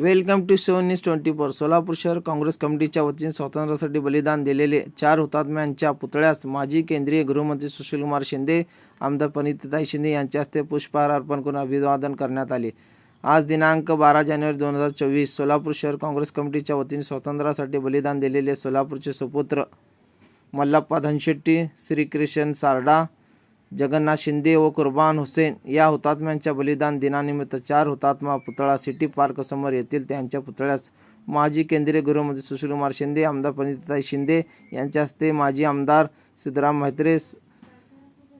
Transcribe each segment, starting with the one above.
Welcome to show news twenty four. Solapur शहर काँग्रेस कमिटीच्या वतीने स्वातंत्र्यासाठी बलिदान दिलेले चार हुतात्म्यांच्या पुतळ्यास माजी केंद्रीय गृहमंत्री सुशीलकुमार शिंदे आमदार पनितताई शिंदे यांच्या हस्ते पुष्पहार अर्पण करून अभिवादन करण्यात आले. आज दिनांक बारा जानेवारी दोन हजार चोवीस सोलापूर शहर काँग्रेस कमिटीच्या वतीने स्वातंत्र्यासाठी बलिदान दिलेले सोलापूरचे सुपुत्र मल्लप्पा धनशेट्टी श्रीकृष्ण सारडा जगन्नाथ शिंदे व कुर्बान हुसेन या हुतात्म्यांच्या बलिदान दिनानिमित्त चार हुतात्मा पुतळा सिटी पार्क समोर येथील त्यांच्या पुतळ्यास माजी केंद्रीय गृहमंत्री सुशीलकुमार शिंदे आमदार पंडिताई शिंदे यांच्या हस्ते माजी आमदार सिद्धराम म्हात्रे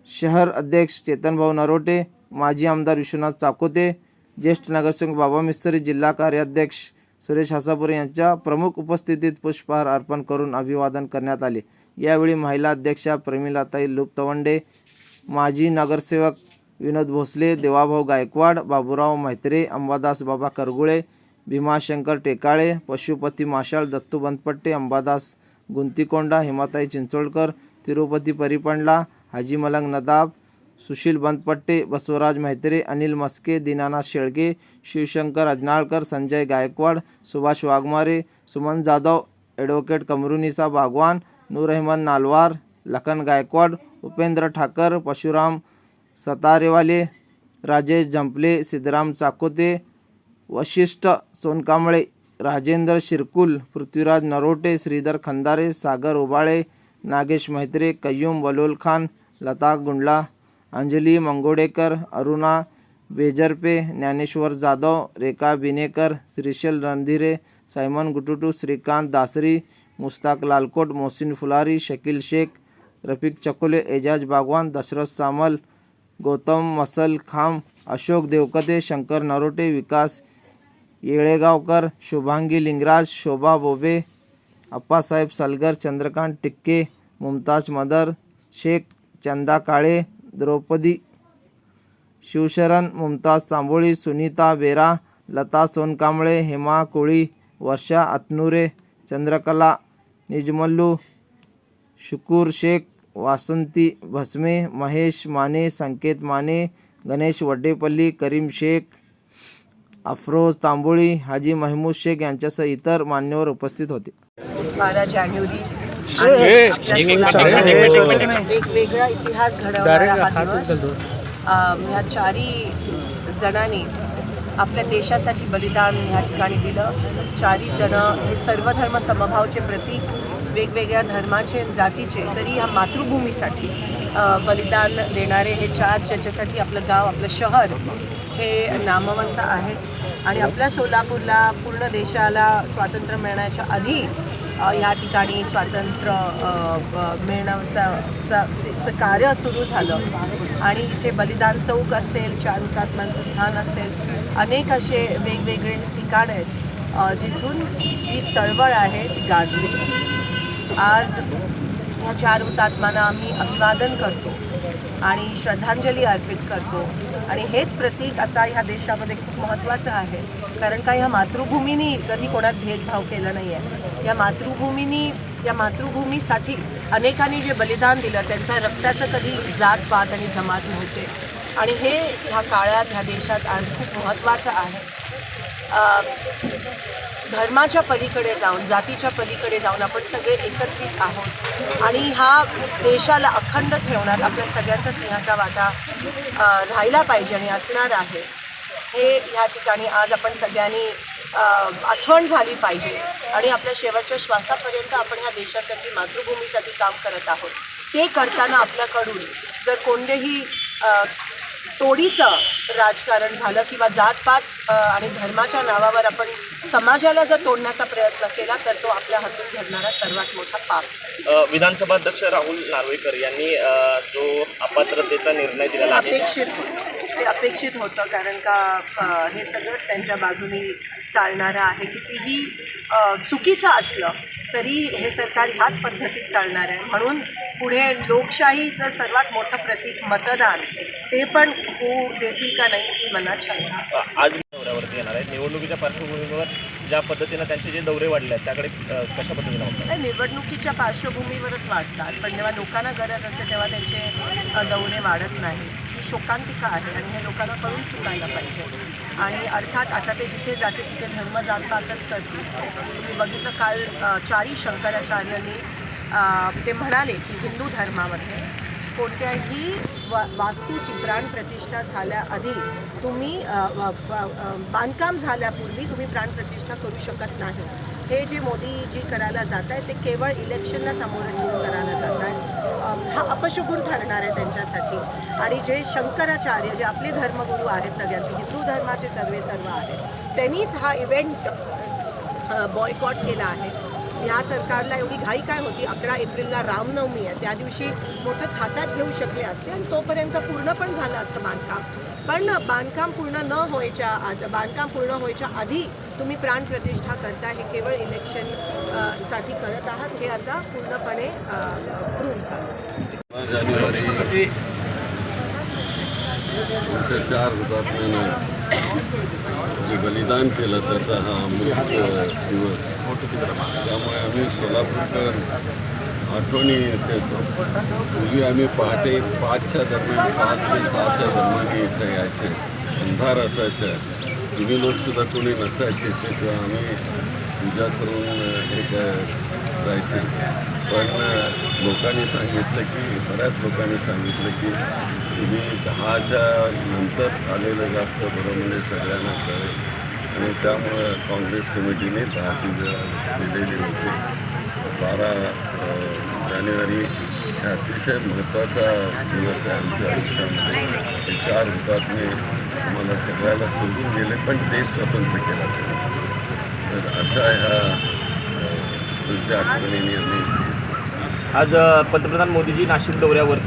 शहर अध्यक्ष चेतनभाऊ नरोटे माजी आमदार विश्वनाथ चाकोते ज्येष्ठ नगरसेवक बाबा मिस्त्री जिल्हा कार्याध्यक्ष सुरेश हासापुरे यांच्या प्रमुख उपस्थितीत पुष्पहार अर्पण करून अभिवादन करण्यात आले. यावेळी महिला अध्यक्षा प्रमिलाताई लुप्तवंडे माजी नगरसेवक विनोद भोसले देवाभाऊ गायकवाड बाबूराव म्हात्रे अंबादास बाबा करगुळे भीमाशंकर टेकाळे पशुपती माशाळ दत्तू बनपट्टे अंबादास गुंतीकोंडा हेमाताई चिंचोळकर तिरुपती परिपंडला हाजी मलंग नदाब सुशील बनपट्टे बसवराज म्हात्रे अनिल मस्के दीनानाथ शेळके शिवशंकर अजनाळकर संजय गायकवाड सुभाष वाघमारे सुमन जाधव ॲडव्होकेट कमरुनिसा भागवान नूर नालवार लखन गायकवाड उपेंद्र ठाकर परशुराम सतारेवाले राजेश जंपले सिद्धराम चाकोते वशिष्ठ सोनकांबळे राजेंद्र शिरकुल पृथ्वीराज नरोटे श्रीधर खंदारे सागर उबाळे नागेश मैत्रे कय्यूम बलोल खान लता गुंडला अंजली मंगोडेकर अरुणा बेजरपे ज्ञानेश्वर जाधव रेखा बिनेकर श्रीशल रणधीरे सायमन गुटुटू श्रीकांत दासरी मुस्ताक लालकोट मोहसिन फुलारी शकील शेख रफिक चकोले एजाज बागवान दशरथ सामल गौतम मसल खाम अशोक देवकते शंकर नरोटे विकास येळेगावकर शुभांगी लिंगराज शोभा बोबे अप्पासाहेब सलगर चंद्रकांत टिक्के मुमताज मदर शेख चंदा काळे द्रौपदी शिवशरण मुमताज तांबोळी सुनीता बेरा लता सोनकांबळे हेमा कोळी वर्षा अतनुरे चंद्रकला निजमल्लू शुकूर शेख वासंती भस्मे महेश माने संकेत माने गणेश वड्डेपल्ली करीम शेख अफरोज तांबोळी हाजी महमूद शेख यांच्यासह इतर मान्यवर उपस्थित होते. बारा जानेवारी आणि आपल्या सोलापुरात वेगवेगळा इतिहास घडवणारा हा दिवस. अम, ह्या चारी जणांनी आपल्या देशासाठी बलिदान ह्या ठिकाणी दिलं. चारी जण हे सर्व धर्म समभावचे प्रतीक. वेगवेगळ्या धर्माचे आणि जातीचे तरी ह्या मातृभूमीसाठी बलिदान देणारे हे चार ज्याच्यासाठी आपलं गाव आपलं शहर हे नामवंत आहे. आणि आपल्या सोलापूरला पूर्ण देशाला स्वातंत्र्य मिळण्याच्या आधी ह्या या ठिकाणी स्वातंत्र्य मिळण्याचं चं- चं- कार्य सुरू झालं. आणि इथे बलिदान चौक असेल चार हुतात्म्यांचं स्थान असेल अनेक असे वेगवेगळे ठिकाण आहेत जिथून जी चळवळ आहे ती गाजली. आज ह्या चार हुतात्म्यांना आम्ही अभिवादन करतो आणि श्रद्धांजली अर्पित करतो. आणि हेच प्रतीक आता ह्या देशामध्ये खूप महत्त्वाचं आहे. कारण का ह्या मातृभूमीनी कधी कोणात भेदभाव केला नाही आहे या मातृभूमीनी या मातृभूमीसाठी अनेकांनी जे बलिदान दिलं त्यांच्या रक्ताचं कधी जात पात आणि जमात नव्हते. आणि हे ह्या काळात ह्या देशात आज खूप महत्त्वाचं आहे. धर्माच्या पलीकडे जाऊन जातीच्या पलीकडे जाऊन आपण सगळे एकत्रित आहोत. आणि हा देशाला अखंड ठेवणार आपल्या सगळ्यांचा सिंहाचा वाटा राहिला पाहिजे आणि असणार आहे. हे ह्या ठिकाणी आज आपण सगळ्यांनी आठवण झाली पाहिजे. आणि आपल्या शेवटच्या श्वासापर्यंत आपण ह्या देशासाठी मातृभूमीसाठी काम करत आहोत. ते करताना आपल्याकडून जर कोणतेही तोडीचं राजकारण झालं किंवा जातपात आणि धर्माच्या नावावर आपण समाजाला जर तोडण्याचा प्रयत्न केला तर तो आपल्या हातून घडणारा सर्वात मोठा पाप. विधानसभा अध्यक्ष राहुल नार्वेकर यांनी जो अपात्रतेचा निर्णय आहे. अपेक्षित होतं. ते अपेक्षित होतं कारण का हे सगळंच त्यांच्या बाजूनी चालणारं आहे. कितीही चुकीचं असलं तरी हे सरकार ह्याच पद्धतीत चालणार आहे. म्हणून पुढे लोकशाहीचं सर्वात मोठं प्रतीक मतदान ते पण होऊ देतील का नाही ही मनात शंका आज दौऱ्यावरती येणार आहेत. निवडणुकीच्या पार्श्वभूमीवर ज्या पद्धतीनं त्यांचे जे दौरे वाढले आहेत त्याकडे कशा पद्धतीनं होतात निवडणुकीच्या पार्श्वभूमीवरच वाढतात. पण जेव्हा लोकांना गरज असते तेव्हा त्यांचे दौरे वाढत नाही ही शोकांतिका आहे आणि हे लोकांना कळून सुटायला पाहिजे. आणि अर्थात आता ते जिथे जाते तिथे धर्म जातपातच करतील. तुम्ही बघितलं काल चारी शंकराचार्यांनी ते म्हणाले की हिंदू धर्मामध्ये कोणत्याही वा वास्तूची प्राणप्रतिष्ठा झाल्याआधी तुम्ही बांधकाम झाल्यापूर्वी तुम्ही प्राणप्रतिष्ठा करू शकत नाही. हे जे मोदीजी करायला जात आहे ते केवळ इलेक्शनला सामोरं ठेवून करायला जात आहे हा अपशगुन ठरणार आहे त्यांच्यासाठी. आणि जे शंकराचार्य जे आपले धर्मगुरू आहेत सगळ्यांचे हिंदू धर्माचे सर्वे सर्व आहेत त्यांनीच हा इव्हेंट बॉयकॉट केला आहे. ह्या सरकारला एवढी घाई काय होती? अकरा एप्रिलला रामनवमी आहे. त्या दिवशी मोठं खात्यात घेऊ शकले असते आणि तोपर्यंत पूर्ण पण झालं असतं बांधकाम. पण बांधकाम पूर्ण न व्हायच्या आध- बांधकाम पूर्ण व्हायच्या आधी तुम्ही प्राणप्रतिष्ठा करता हे केवळ इलेक्शनसाठी करत आहात. हे आता पूर्णपणे प्रूव्ह झालं. जानेवारी. चार जे बलिदान केलं त्याचा हा अमृत दिवस. त्यामुळे आम्ही सोलापूरकर आठवणी येतो. पूर्वी आम्ही पहाटे पाचच्या दरम्यान पाच ते सहाच्या दरम्यान इथं यायचे. अंधार असायचा. तुम्ही लोकसुद्धा कोणी नसायचे. त्याशिवाय आम्ही पूजा करून एक जायचे. पण लोकांनी सांगितलं की बऱ्याच लोकांनी सांगितलं की तुम्ही दहाच्या नंतर आलेलं जास्त बरं म्हणजे सगळ्यांना कळेल. आणि त्यामुळं काँग्रेस कमिटीने दहाची वेळ दिलेली होती. बारा जानेवारी हा अतिशय महत्त्वाचा दिवस आहे आमच्या आयुष्यामध्ये. हे चार हुतात्मे आम्हाला सगळ्याला सोडून गेले पण देश स्वतंत्र केला. तर अशा ह्या आज पंतप्रधान मोदीजी नाशिक दौऱ्यावरती